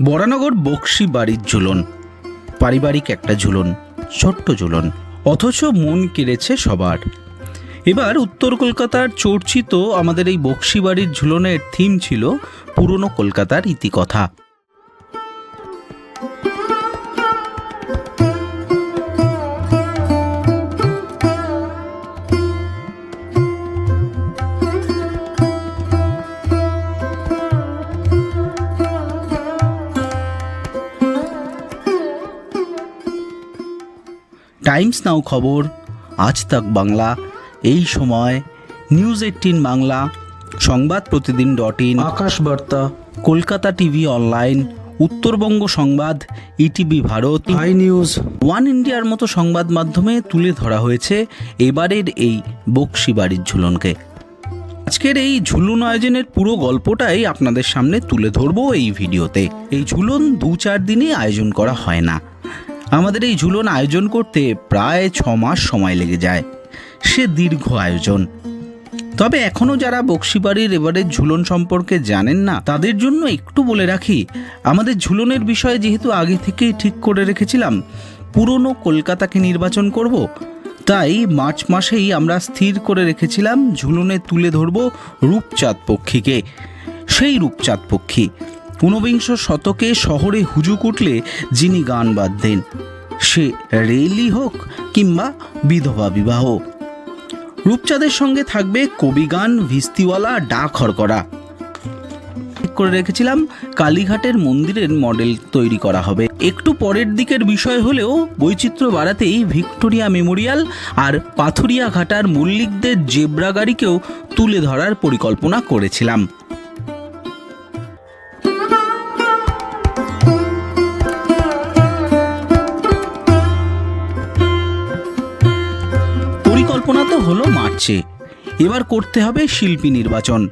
বরানগর বক্সি বাড়ির ঝুলন, পারিবারিক একটা ঝুলন, ছোট্ট ঝুলন, অথচ মন কেড়েছে সবার। এবার উত্তর কলকাতার চর্চিত আমাদের এই বক্সি বাড়ির ঝুলনের থিম ছিল পুরনো কলকাতার ইতিকথা। টাইমস নাও খবর আজ তাক বাংলা এই সময় news eighteen Bangla Sangbad Pratidin dot in আকাশ বার্তা কলকাতা টিভি অনলাইন উত্তরবঙ্গ সংবাদ ETV Bharat hi news one ইন্ডিয়ার মতো সংবাদ মাধ্যমে তুলে ধরা হয়েছে এবারের এই বক্সি বাড়ির ঝুলনকে। আজকের এই ঝুলন আয়োজনের পুরো গল্পটাই আপনাদের সামনে তুলে ধরবো এই ভিডিওতে। এই ঝুলন দু চার দিনে আয়োজন করা হয় না। আমাদের এই ঝুলন আয়োজন করতে প্রায় ছ মাস সময় লেগে যায়। সে দীর্ঘ আয়োজন। তবে এখনও যারা বক্সিবাড়ির এবারের ঝুলন সম্পর্কে জানেন না, তাদের জন্য একটু বলে রাখি, আমাদের ঝুলনের বিষয়ে যেহেতু আগে থেকেই ঠিক করে রেখেছিলাম, পুরনো কলকাতাকে নির্বাচন করব, তাই মার্চ মাসেই আমরা স্থির করে রেখেছিলাম ঝুলনে তুলে ধরব রূপচাঁদ পক্ষীকে। সেই রূপচাঁদ পক্ষী। ঊনবিংশ শতকে শহরে হুজুক উঠলে যিনি গান বাঁধতেন, সে রেলই হোক কিংবা বিধবা বিবাহ। রূপচাঁদের সঙ্গে থাকবে কবিগান ভিস্তিওয়ালা ডাক হরকরা করে রেখেছিলাম, কালীঘাটের মন্দিরের মডেল তৈরি করা হবে। একটু পরের দিকের বিষয় হলেও বৈচিত্র্য বাড়াতেই ভিক্টোরিয়া মেমোরিয়াল আর পাথুরিয়া ঘাটার মল্লিকদের জেব্রা গাড়িকেও তুলে ধরার পরিকল্পনা করেছিলাম। মার্চে এবার করতে হবে শিল্পী নির্বাচন।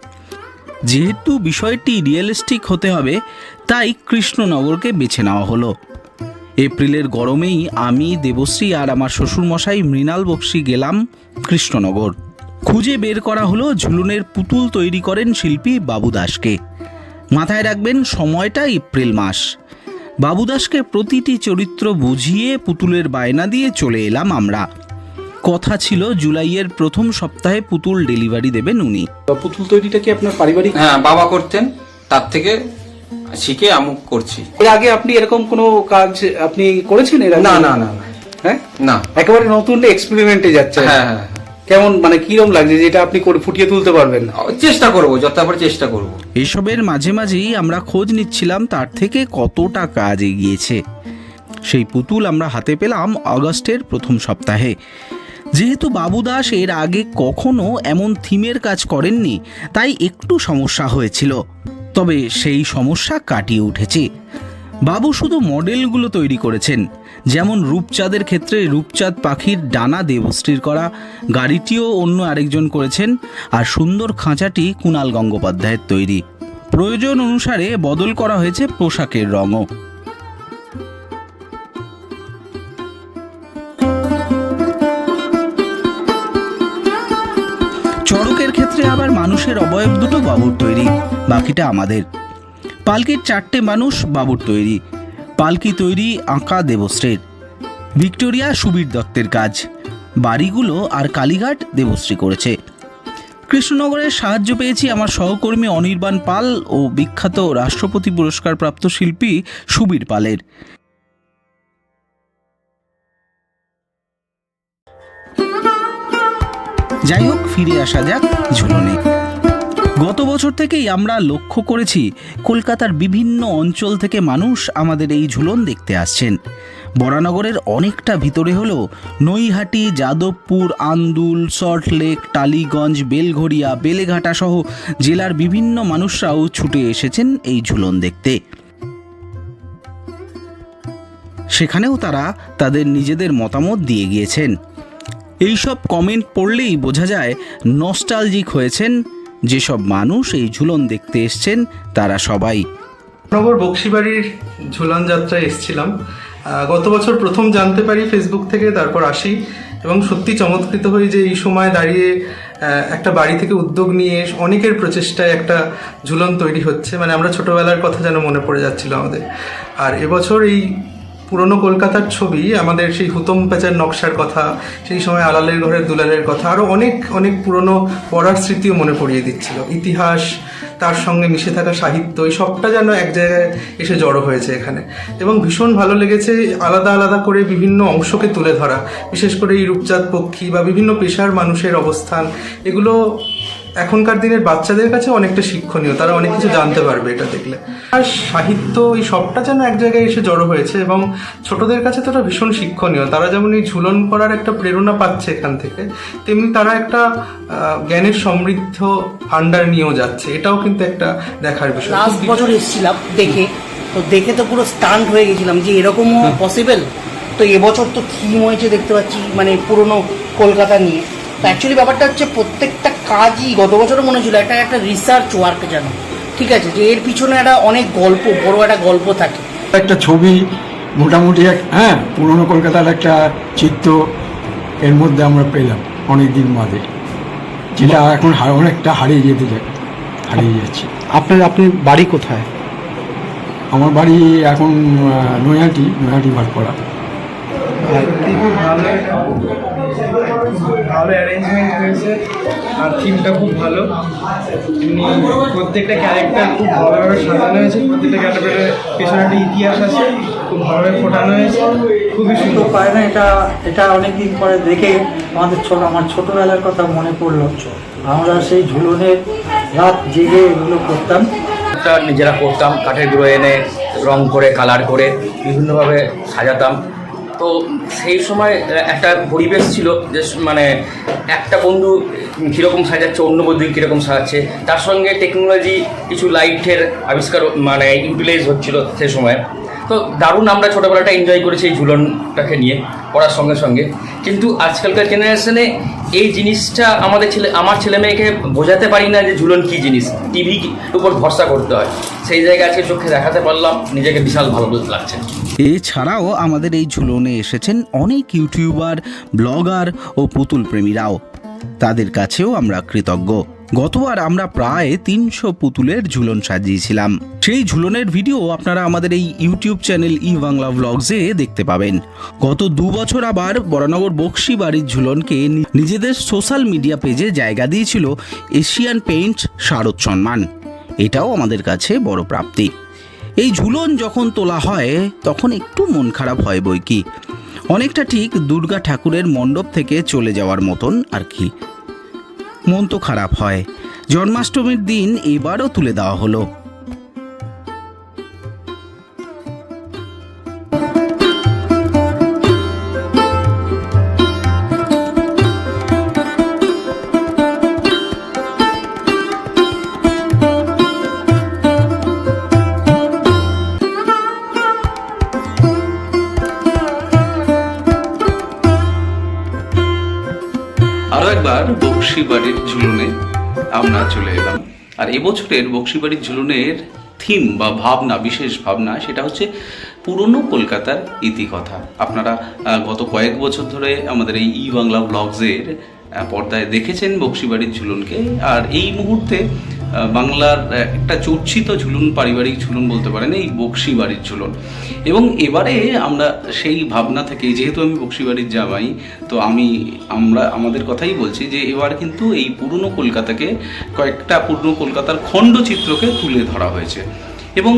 যেহেতু বিষয়টি রিয়েলিস্টিক হতে হবে, তাই কৃষ্ণনগরকে বেছে নেওয়া হলো। এপ্রিলের গরমেই আমি, দেবশ্রী আর আমার শ্বশুরমশাই মৃণাল বক্সি গেলাম কৃষ্ণনগর। খুঁজে বের করা হলো ঝুলনের পুতুল তৈরি করেন শিল্পী বাবু দাসকে মাথায় রাখবেন, সময়টা এপ্রিল মাস। বাবুদাসকে প্রতিটি চরিত্র বুঝিয়ে পুতুলের বায়না দিয়ে চলে এলাম আমরা। কথা ছিল জুলাইয়ের প্রথম সপ্তাহে পুতুল ডেলিভারি দেবেন উনি। বা পুতুল তৈরিটা কি আপনার পারিবারিক? হ্যাঁ বাবা করতেন তার থেকে শিখে আমুক করছি। এর আগে আপনি এরকম কোনো কাজ আপনি করেছেন এর না না না না। হ্যাঁ? না। একেবারে নতুন এক্সপেরিমেন্টে যাচ্ছে হ্যাঁ হ্যাঁ কেমন মানে কিরম লাগছে যেটা আপনি করে ফুটিয়ে তুলতে পারবেন? হ্যাঁ। চেষ্টা করব যতবার চেষ্টা করব। এসবের মাঝে মাঝেই আমরা খোঁজ নিচ্ছিলাম তার থেকে কতটা কাজ এগিয়েছে। সেই পুতুল আমরা হাতে পেলাম আগস্টের প্রথম সপ্তাহে। যেহেতু বাবুদাস এর আগে কখনো এমন থিমের কাজ করেননি, তাই একটু সমস্যা হয়েছিল। তবে সেই সমস্যা কাটিয়ে উঠেছে। বাবু শুধু মডেলগুলো তৈরি করেছেন, যেমন রূপচাঁদের ক্ষেত্রে রূপচাঁদ পাখির ডানা দেবশ্রীর করা, গাড়িটিও অন্য আরেকজন করেছেন, আর সুন্দর খাঁচাটি কুণাল গঙ্গোপাধ্যায়ের তৈরি। প্রয়োজন অনুসারে বদল করা হয়েছে পোশাকের রঙও। মানুষের অবয়ব দুটো বাবুর তৈরি, বাকিটা আমাদের। পালকির চারটে মানুষ বাবুর তৈরি, পালকি তৈরি আঁকা দেবশ্রীর। ভিক্টোরিয়া সুবীর দত্তের কাজ, বাড়িগুলো আর কালীঘাট দেবশ্রী করেছে। কৃষ্ণনগরের সাহায্য পেয়েছি আমার সহকর্মী অনির্বাণ পাল ও বিখ্যাত রাষ্ট্রপতি পুরস্কারপ্রাপ্ত শিল্পী সুবীর পালের। যাই হোক, ফিরে আসা যাক ঝুলনে। গত বছর থেকেই আমরা লক্ষ্য করেছি, কলকাতার বিভিন্ন অঞ্চল থেকে মানুষ আমাদের এই ঝুলন দেখতে আসছেন। বরানগরের অনেকটা ভিতরে হলো নৈহাটি, যাদবপুর, আন্দুল সল্টলেক টালিগঞ্জ, বেলঘড়িয়া, বেলেঘাটা সহ জেলার বিভিন্ন মানুষরাও ছুটে এসেছেন এই ঝুলন দেখতে। সেখানেও তারা তাদের নিজেদের মতামত দিয়ে গিয়েছেন। এইসব কমেন্ট পড়লেই বোঝা যায় নস্টালজিক হয়েছেন যেসব মানুষ এই ঝুলন দেখতে এসছেন, তারা সবাই। নগর বক্সিবাড়ির ঝুলন যাত্রায় এসেছিলাম। গত বছর প্রথম জানতে পারি ফেসবুক থেকে, তারপর আসি। এবং সত্যি চমৎকৃত হই যে এই সময় দাঁড়িয়ে একটা বাড়ি থেকে উদ্যোগ নিয়ে অনেকের প্রচেষ্টায় একটা ঝুলন তৈরি হচ্ছে। মানে আমরা ছোটবেলার কথা যেন মনে পড়ে যাচ্ছিল আমাদের। আর এবছর এই পুরনো কলকাতার ছবি, আমাদের সেই হুতম প্যাচার নকশার কথা, সেই সময় আলালের ঘরের দুলালের কথা আরও অনেক অনেক পুরনো পড়ার স্মৃতিও মনে পড়িয়ে দিচ্ছিল। ইতিহাস, তার সঙ্গে মিশে থাকা সাহিত্য, এই সবটা যেন এক জায়গায় এসে জড়ো হয়েছে এখানে। এবং ভীষণ ভালো লেগেছে আলাদা আলাদা করে বিভিন্ন অংশকে তুলে ধরা, বিশেষ করে এই রূপচাঁদ পক্ষী বা বিভিন্ন পেশার মানুষের অবস্থান, এগুলো এখনকার দিনের বাচ্চাদের কাছে অনেকটা শিক্ষণীয় তারা অনেক কিছু জানতে পারবে এটা দেখলে। আর সাহিত্য এই সবটা যেন এক জায়গায় এসে জড়ো হয়েছে এবং ছোটদের কাছে তো এটা ভীষণ শিক্ষণীয়। তারা যেমন এই ঝুলন করার একটা প্রেরণা পাচ্ছে এখান থেকে তেমনি তারা একটা জ্ঞানের সমৃদ্ধ ভাণ্ডার নিয়েও যাচ্ছে। এটাও কিন্তু একটা দেখার বিষয়। লাস্ট বছর এসেছিলাম দেখে। তো দেখে তো পুরো স্টান্ট হয়ে গেছিলাম যে এরকমও পসিবল তো এবছর তো থিম হয়েছে দেখতে পাচ্ছি মানে পুরনো কলকাতা নিয়ে। তো অ্যাকচুয়ালি ব্যাপারটা হচ্ছে প্রত্যেকটা কাজই গত বছরও মনে ছিল একটা একটা রিসার্চ ওয়ার্ক যেন। ঠিক আছে যে এর পিছনে একটা অনেক গল্প বড় একটা গল্প থাকে। একটা ছবি মোটামুটি এক হ্যাঁ পুরনো কলকাতার একটা চিত্র এর মধ্যে আমরা পেলাম অনেক দিন বাদে। যেটা এখন হা- অনেকটা হারিয়ে যেতে যায় হারিয়ে যাচ্ছে। আপনার আপনি বাড়ি কোথায়? আমার বাড়ি এখন আহ, নৈহাটি নৈহাটি ভাটপাড়া খুব ভালো ভালো অ্যারেঞ্জমেন্ট হয়েছে আর থিমটা খুব ভালো। প্রত্যেকটা ক্যারেক্টার খুব ভালোভাবে সাজানো হয়েছে। প্রত্যেকটা ক্যারেক্টারের পেছনে একটা ইতিহাস আছে খুব ভালোভাবে ফোটানো হয়েছে। খুবই সুন্দর। পায় না এটা এটা অনেকদিন পরে দেখে আমাদের ছোট আমার ছোটবেলার কথা মনে পড়ল। আমরা সেই ঝুলনের রাত জেগে এগুলো করতাম। নিজেরা করতাম কাঠের গুঁড়ো এনে রং করে কালার করে বিভিন্নভাবে সাজাতাম। তো সেই সময় একটা পরিবেশ ছিল যে মানে একটা বন্ধু কীরকম সাজাচ্ছে, অন্য বন্ধু কীরকম সাজাচ্ছে, তার সঙ্গে টেকনোলজি কিছু লাইটের আবিষ্কার মানে ইউটিলাইজ হচ্ছিল সে সময়। তো দারুণ আমরা ছোটোবেলাটা এনজয় করেছি এই ঝুলনটাকে নিয়ে, পড়ার সঙ্গে সঙ্গে। কিন্তু আজকালকার জেনারেশনে এই জিনিসটা আমাদের ছেলে, আমার ছেলে মেয়েকে বোঝাতে পারি না যে ঝুলন কী জিনিস। টিভি উপর ভরসা করতে হয়। সেই জায়গায় আজকে চোখে দেখাতে পারলাম, নিজেকে বিশাল ভালো লাগছে। এছাড়াও আমাদের এই ঝুলনে এসেছেন অনেক ইউটিউবার, ব্লগার ও পুতুল প্রেমীরাও। তাদের কাছেও আমরা কৃতজ্ঞ। গতবার আমরা প্রায় তিনশো পুতুলের ঝুলন সাজিয়েছিলাম। সেই ঝুলনের ভিডিও আপনারা আমাদের এই ইউটিউব চ্যানেল ই বাংলা ব্লগসে দেখতে পাবেন। গত দু বছর আবার বরানগর বক্সি বাড়ির ঝুলনকে নিজেদের সোশ্যাল মিডিয়া পেজে জায়গা দিয়েছিল এশিয়ান পেইন্ট শারদ সম্মান এটাও আমাদের কাছে বড় প্রাপ্তি। এই ঝুলন যখন তোলা হয়, তখন একটু মন খারাপ হয় বই কি। অনেকটা ঠিক দুর্গা ঠাকুরের মণ্ডপ থেকে চলে যাওয়ার মতন আর কি। মন তো খারাপ হয়। জন্মাষ্টমীর দিন এবারও তুলে দেওয়া হলো। বক্সি বাড়ির ঝুলনে আমরা চলে এলাম। আর এবছরের বক্সিবাড়ির ঝুলুনের থিম বা ভাবনা, বিশেষ ভাবনা, সেটা হচ্ছে পুরনো কলকাতার ইতিকথা। আপনারা গত কয়েক বছর ধরে আমাদের এই ই বাংলা ব্লগসের পর্দায় দেখেছেন বক্সিবাড়ির ঝুলনকে। আর এই মুহূর্তে বাংলার একটা চর্চিত ঝুলুন, পারিবারিক ঝুলুন বলতে পারেন, এই বক্সি বাড়ির ঝুলন। এবং এবারে আমরা সেই ভাবনা থেকে যেহেতু আমি বক্সি বাড়ির জামাই, তো আমি, আমরা, আমাদের কথাই বলছি যে এবার কিন্তু এই পুরনো কলকাতাকে, কয়েকটা পুরনো কলকাতার খণ্ডচিত্রকে তুলে ধরা হয়েছে। এবং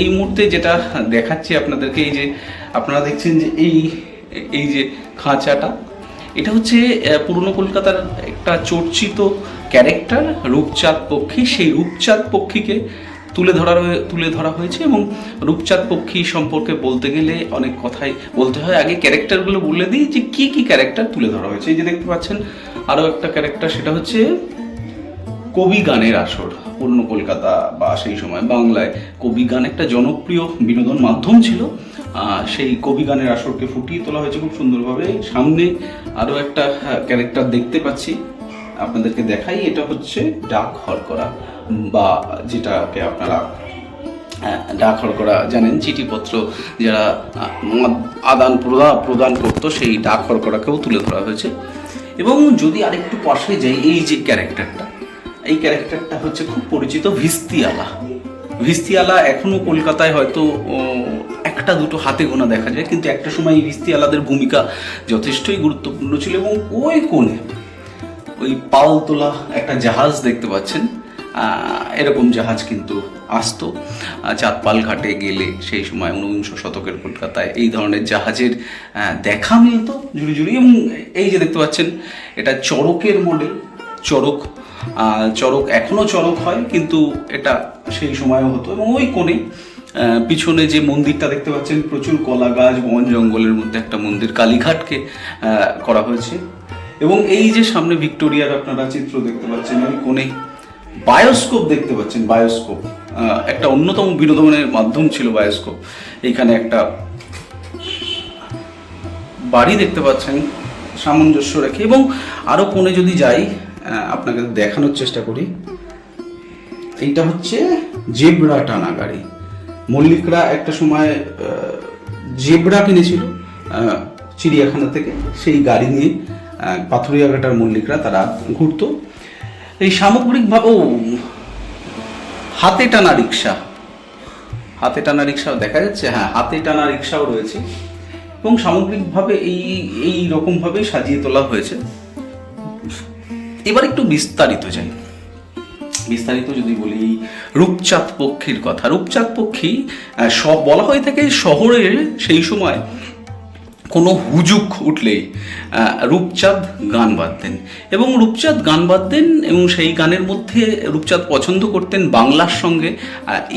এই মুহূর্তে যেটা দেখাচ্ছি আপনাদেরকে, এই যে আপনারা দেখছেন যে এই এই যে খাঁচাটা, এটা হচ্ছে পুরনো কলকাতার একটা চর্চিত ক্যারেক্টার রূপচাঁদ পক্ষী, সেই রূপচাঁদ পক্ষীকে তুলে ধরা তুলে ধরা হয়েছে এবং রূপচাঁদ পক্ষী সম্পর্কে বলতে গেলে অনেক কথাই বলতে হয়। আগে ক্যারেক্টারগুলো বলে দিই যে কি কি ক্যারেক্টার তুলে ধরা হয়েছে। এই যে দেখতে পাচ্ছেন আরও একটা ক্যারেক্টার সেটা হচ্ছে কবি গানের আসর। পুরনো কলকাতা বা সেই সময় বাংলায় কবি গান একটা জনপ্রিয় বিনোদন মাধ্যম ছিল। সেই কবি গানের আসরকে ফুটিয়ে তোলা হয়েছে খুব সুন্দরভাবে। সামনে আরও একটা ক্যারেক্টার দেখতে পাচ্ছি। আপনাদেরকে দেখাই, এটা হচ্ছে ডাক হর করা বা যেটাকে আপনারা ডাক হরকরা জানেন, চিঠিপত্র যারা আদান প্রদান প্রদান করতো, সেই ডাক হরকরাকেও তুলে ধরা হয়েছে। এবং যদি আরেকটু পাশে যাই, এই যে ক্যারেক্টারটা, এই ক্যারেক্টারটা হচ্ছে খুব পরিচিত ভিস্তিয়ালা। ভিস্তিয়ালা এখনও কলকাতায় হয়তো একটা দুটো হাতে গোনা দেখা যায়, কিন্তু একটা সময় এই ভিস্তিয়ালাদের ভূমিকা যথেষ্টই গুরুত্বপূর্ণ ছিল এবং ওই কোণে ওই পাল তোলা একটা জাহাজ দেখতে পাচ্ছেন। এরকম জাহাজ কিন্তু আসতো। চাঁদপাল ঘাটে গেলে সেই সময় ঊনবিংশ শতকের কলকাতায় এই ধরনের জাহাজের দেখা মিলতো জুড়ি জুড়ি। এবং এই যে দেখতে পাচ্ছেন এটা চড়কের মডেল চড়ক। আহ, চড়ক এখনও চড়ক হয় কিন্তু এটা সেই সময়ও হতো। এবং ওই কোণে পিছনে যে মন্দিরটা দেখতে পাচ্ছেন প্রচুর কলা গাছ বন জঙ্গলের মধ্যে একটা মন্দির কালীঘাটকে করা হয়েছে। এবং এই যে সামনে ভিক্টোরিয়ার আপনারা চিত্র দেখতে পাচ্ছেন ওই কোণে বায়োস্কোপ দেখতে পাচ্ছেন, বায়োস্কোপ। একটা অন্যতম বিনোদনের মাধ্যম ছিল বায়োস্কোপ। এইখানে একটা বাড়ি দেখতে পাচ্ছেন, সামঞ্জস্য রেখে। এবং আরও কোণে যদি যাই আপনাকে দেখানোর চেষ্টা করি। এইটা হচ্ছে জেব্রা টানা গাড়ি মল্লিকরা একটা সময় জেব্রা কিনেছিল চিড়িয়াখানা থেকে। সেই গাড়ি নিয়ে পাথুরিয়াঘাটার মল্লিকরা তারা ঘুরতো। এই সামগ্রিকভাবেও হাতে টানা রিক্সা হাতে টানা রিক্সাও দেখা যাচ্ছে হ্যাঁ হাতে টানা রিক্সাও রয়েছে। এবং সামগ্রিকভাবে এই এই রকমভাবেই সাজিয়ে তোলা হয়েছে। এবার একটু বিস্তারিত যাই। বিস্তারিত যদি বলি, রূপচাঁদ পক্ষীর কথা। রূপচাঁদ পক্ষী সব বলা হয়ে থাকে শহরের সেই সময় কোনো হুজুক উঠলেই রূপচাঁদ গান বাঁধতেন এবং রূপচাঁদ গান বাঁধতেন এবং সেই গানের মধ্যে রূপচাঁদ পছন্দ করতেন বাংলার সঙ্গে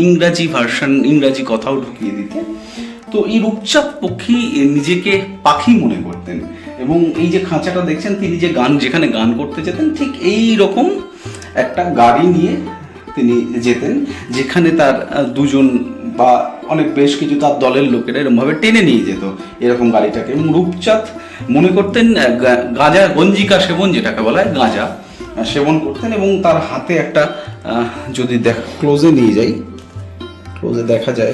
ইংরাজি ভার্সন, ইংরাজি কথাও ঢুকিয়ে দিতেন। তো এই রূপচাঁদ পক্ষী নিজেকে পাখি মনে করতেন এবং এই যে খাঁচাটা দেখছেন, তিনি যে গান, যেখানে গান করতে যেতেন, ঠিক এই রকম একটা গাড়ি নিয়ে তিনি যেতেন, যেখানে তার দুজন বা অনেক বেশ কিছু তার দলের লোকেরা এরকমভাবে টেনে নিয়ে যেত এরকম গাড়িটাকে। এবং রূপচাঁদ মনে করতেন গাঁজা গঞ্জিকা সেবন যেটাকে বলা হয়, গাঁজা সেবন করতেন এবং তার হাতে একটা যদি দেখ, ক্লোজে নিয়ে যাই, ক্লোজে দেখা যায়,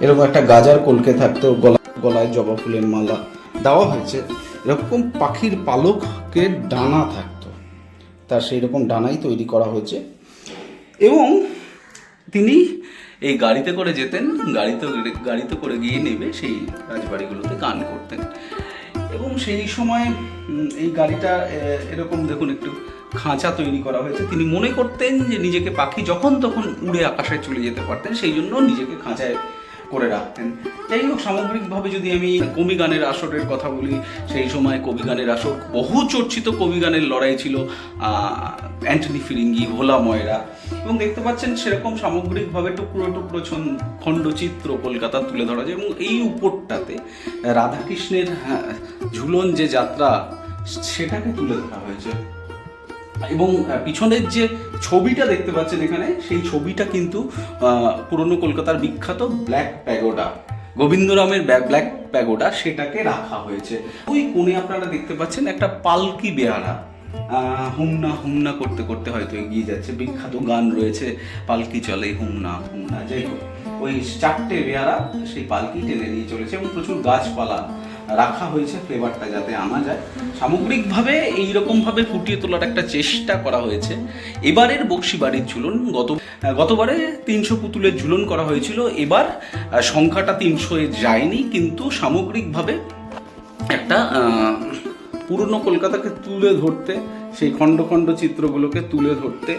এরকম একটা গাজার কলকে থাকতো গলা, গলায় জবা ফুলের মালা দেওয়া হয়েছে। এরকম পাখির পালককে ডানা থাকতো। তার সেই রকম ডানাই তৈরি করা হয়েছে। এবং তিনি এই গাড়িতে করে যেতেন, গাড়িতে গাড়িতে করে গিয়ে নেবে সেই রাজবাড়িগুলোতে গান করতেন। এবং সেই সময় এই গাড়িটা এরকম দেখুন একটু খাঁচা তৈরি করা হয়েছে। তিনি মনে করতেন যে নিজেকে পাখি যখন তখন উড়ে আকাশে চলে যেতে পারতেন, সেই জন্য নিজেকে খাঁচায় করে রাখতেন। যাই হোক সামগ্রিকভাবে যদি আমি কবি গানের আসরের কথা বলি সেই সময় কবি গানের আসর বহু চর্চিত কবি গানের লড়াই ছিল অ্যান্টনি ফিরিঙ্গি ভোলা ময়রা। এবং দেখতে পাচ্ছেন সেরকম সামগ্রিকভাবে টুকরো টুকরো খণ্ডচিত্র কলকাতা তুলে ধরা যায়। এবং এই উপরটাতে রাধাকৃষ্ণের হ্যাঁ, ঝুলন যে যাত্রা সেটাকে তুলে ধরা হয়েছে। এবং পিছনের যে ছবিটা দেখতে পাচ্ছেন এখানে সেই ছবিটা কিন্তু পুরনো কলকাতার বিখ্যাত ব্ল্যাক প্যাগোডা। গোবিন্দরামের ব্ল্যাক প্যাগোডা সেটাকে রাখা হয়েছে। ওই কোণে আপনারা দেখতে পাচ্ছেন একটা পালকি আহ, হুমনা হুমনা করতে করতে হয়তো এগিয়ে যাচ্ছে। বিখ্যাত গান রয়েছে পালকি চলে হুমনা হুমনা। যাই হোক ওই চারটে বেয়ারা সেই পালকি টেনে নিয়ে চলেছে এবং প্রচুর গাছপালা রাখা হয়েছে ফ্লেভারটা যাতে আনা যায়। সামগ্রিকভাবে এইরকমভাবে ফুটিয়ে তোলার একটা চেষ্টা করা হয়েছে। এবারের বক্সি বাড়ির ঝুলন গত, গতবারে তিনশো পুতুলের ঝুলন করা হয়েছিল। এবার সংখ্যাটা তিনশো যায়নি, কিন্তু সামগ্রিকভাবে একটা পুরনো কলকাতাকে তুলে ধরতে, সেই খণ্ড খণ্ড চিত্রগুলোকে তুলে ধরতে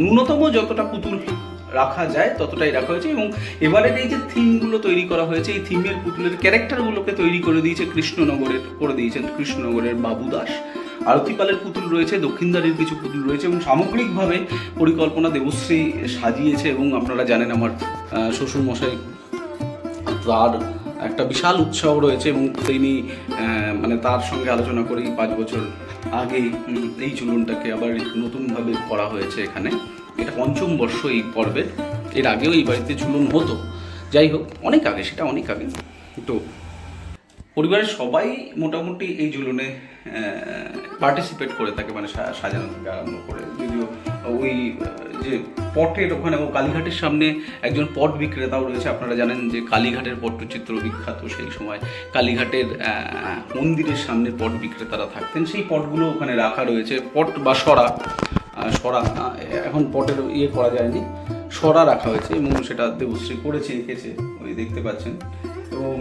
ন্যূনতম যতটা পুতুল রাখা যায়, ততটাই রাখা হয়েছে এবং এবারের এই যে থিমগুলো তৈরি করা হয়েছে, এই থিমের পুতুলের ক্যারেক্টারগুলোকে তৈরি করে দিয়েছে কৃষ্ণনগরের, করে দিয়েছেন কৃষ্ণনগরের বাবু দাস আরতিপালের পুতুল রয়েছে, দক্ষিণদারের কিছু পুতুল রয়েছে এবং সামগ্রিকভাবে পরিকল্পনা দেবশ্রী সাজিয়েছে এবং আপনারা জানেন আমার শ্বশুরমশাই তার একটা বিশাল উৎসাহ রয়েছে এবং তিনি মানে তার সঙ্গে আলোচনা করেই পাঁচ বছর আগে এই চুলনটাকে আবার নতুনভাবে করা হয়েছে এখানে। এটা পঞ্চম বর্ষ এই পর্বের এর আগেও এই বাড়িতে ঝুলন হতো। যাই হোক, অনেক আগে, সেটা অনেক আগে। তো পরিবারের সবাই মোটামুটি এই ঝুলনে পার্টিসিপেট করে থাকে মানে সাজানো থেকে আরম্ভ করে। যদিও ওই যে পটের ওখানে, ও কালীঘাটের সামনে একজন পট বিক্রেতাও রয়েছে। আপনারা জানেন যে কালীঘাটের পট্টচিত্র বিখ্যাত। সেই সময় কালীঘাটের মন্দিরের সামনে পট বিক্রেতারা থাকতেন। সেই পটগুলো ওখানে রাখা রয়েছে। পট বা সরা সরা এখন পটের ইয়ে করা যায়নি, সরা রাখা হয়েছে এবং সেটা দেবশ্রী করেছে, এঁকেছে ওই দেখতে পাচ্ছেন। এবং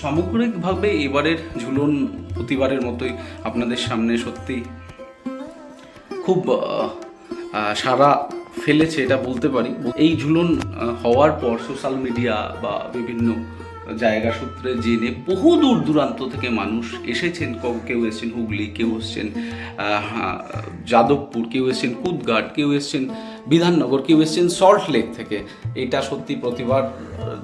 সামগ্রিকভাবে এবারের ঝুলন প্রতিবারের মতোই আপনাদের সামনে সত্যি খুব সারা ফেলেছে, এটা বলতে পারি। এই ঝুলন হওয়ার পর সোশ্যাল মিডিয়া বা বিভিন্ন জায়গা সূত্রে জেনে বহু দূর দূরান্ত থেকে মানুষ এসেছেন। কেউ এসেছেন হুগলি, কেউ এসছেন যাদবপুর, কেউ এসছেন কুদঘাট, কেউ এসছেন বিধাননগর, কেউ এসছেন সল্টলেক থেকে। এটা সত্যি প্রতিবার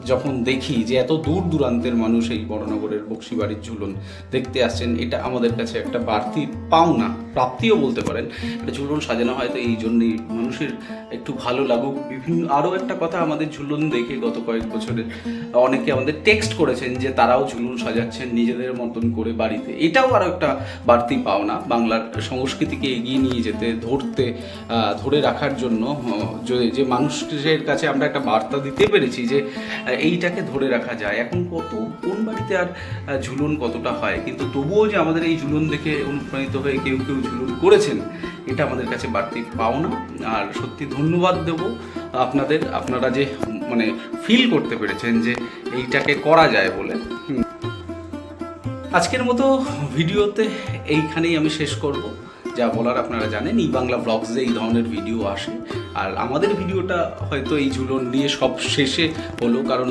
যখন দেখি যে এত দূর দূরান্তের মানুষ এই বড়নগরের বক্সিবাড়ির ঝুলন দেখতে আসছেন, এটা আমাদের কাছে একটা বাড়তি পাওনা, প্রাপ্তিও বলতে পারেন। এটা ঝুলন সাজানো হয়তো এই জন্যই মানুষের একটু ভালো লাগুক। বিভিন্ন, আরও একটা কথা আমাদের ঝুলন দেখে গত কয়েক বছরের অনেকে আমাদের টেক্সট করেছেন যে তারাও ঝুলন সাজাচ্ছেন নিজেদের মতন করে বাড়িতে। এটাও আরও একটা বাড়তি পাওনা বাংলার সংস্কৃতিকে এগিয়ে নিয়ে যেতে, ধরতে ধরে রাখার জন্য যে- মানুষের কাছে আমরা একটা বার্তা দিতে পেরেছি যে এইটাকে ধরে রাখা যায়। এখন কত, কোন বাড়িতে আর ঝুলন কতটা হয়? কিন্তু তবুও যে আমাদের এই ঝুলন দেখে অনুপ্রাণিত হয়ে কেউ কেউ ঝুলন করেছেন, এটা আমাদের কাছে বাড়তি পাওনা। আর সত্যি ধন্যবাদ দেব আপনাদের, আপনারা যে মানে ফিল করতে পেরেছেন যে এইটাকে করা যায় বলে। আজকের মতো ভিডিওতে এইখানেই আমি শেষ করব। যা বলার আপনারা জানেন ই বাংলা ব্লগসে এই ধরনের ভিডিও আসে। আর আমাদের ভিডিওটা হয়তো এই ঝুলন নিয়ে সব শেষে হলো, কারণ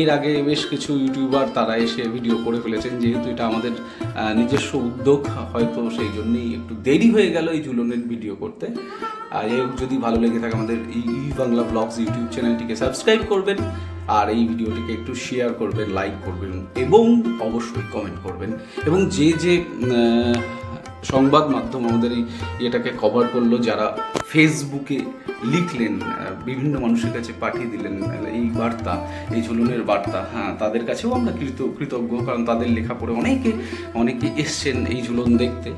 এর আগে বেশ কিছু ইউটিউবার তারা এসে ভিডিও করে ফেলেছেন, যেহেতু এটা আমাদের নিজস্ব উদ্যোগ, হয়তো সেই জন্যই একটু দেরি হয়ে গেল এই ঝুলনের ভিডিও করতে। আর এই যদি ভালো লেগে থাকে আমাদের এই বাংলা ব্লগস ইউটিউব চ্যানেলটিকে সাবস্ক্রাইব করবেন, আর এই ভিডিওটিকে একটু শেয়ার করবেন, লাইক করবেন, এবং অবশ্যই কমেন্ট করবেন। এবং যে যে সংবাদ মাধ্যম আমাদের এই এটাকে কভার করল, যারা ফেসবুকে লিখলেন বিভিন্ন মানুষের কাছে পাঠিয়ে দিলেন এই বার্তা, এই ঝুলনের বার্তা হ্যাঁ তাদের কাছেও আমরা কৃত, কৃতজ্ঞ, কারণ তাদের লেখা পড়ে অনেকে অনেকে এসছেন এই ঝুলন দেখতে।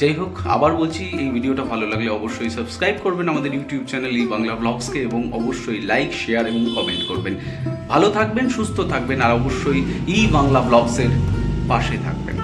যাই হোক, আবার বলছি, এই ভিডিওটা ভালো লাগলে অবশ্যই সাবস্ক্রাইব করবেন আমাদের ইউটিউব চ্যানেল এই বাংলা ব্লগসকে এবং অবশ্যই লাইক শেয়ার এবং কমেন্ট করবেন। ভালো থাকবেন, সুস্থ থাকবেন, আর অবশ্যই ই বাংলা ব্লগসের পাশে থাকবেন।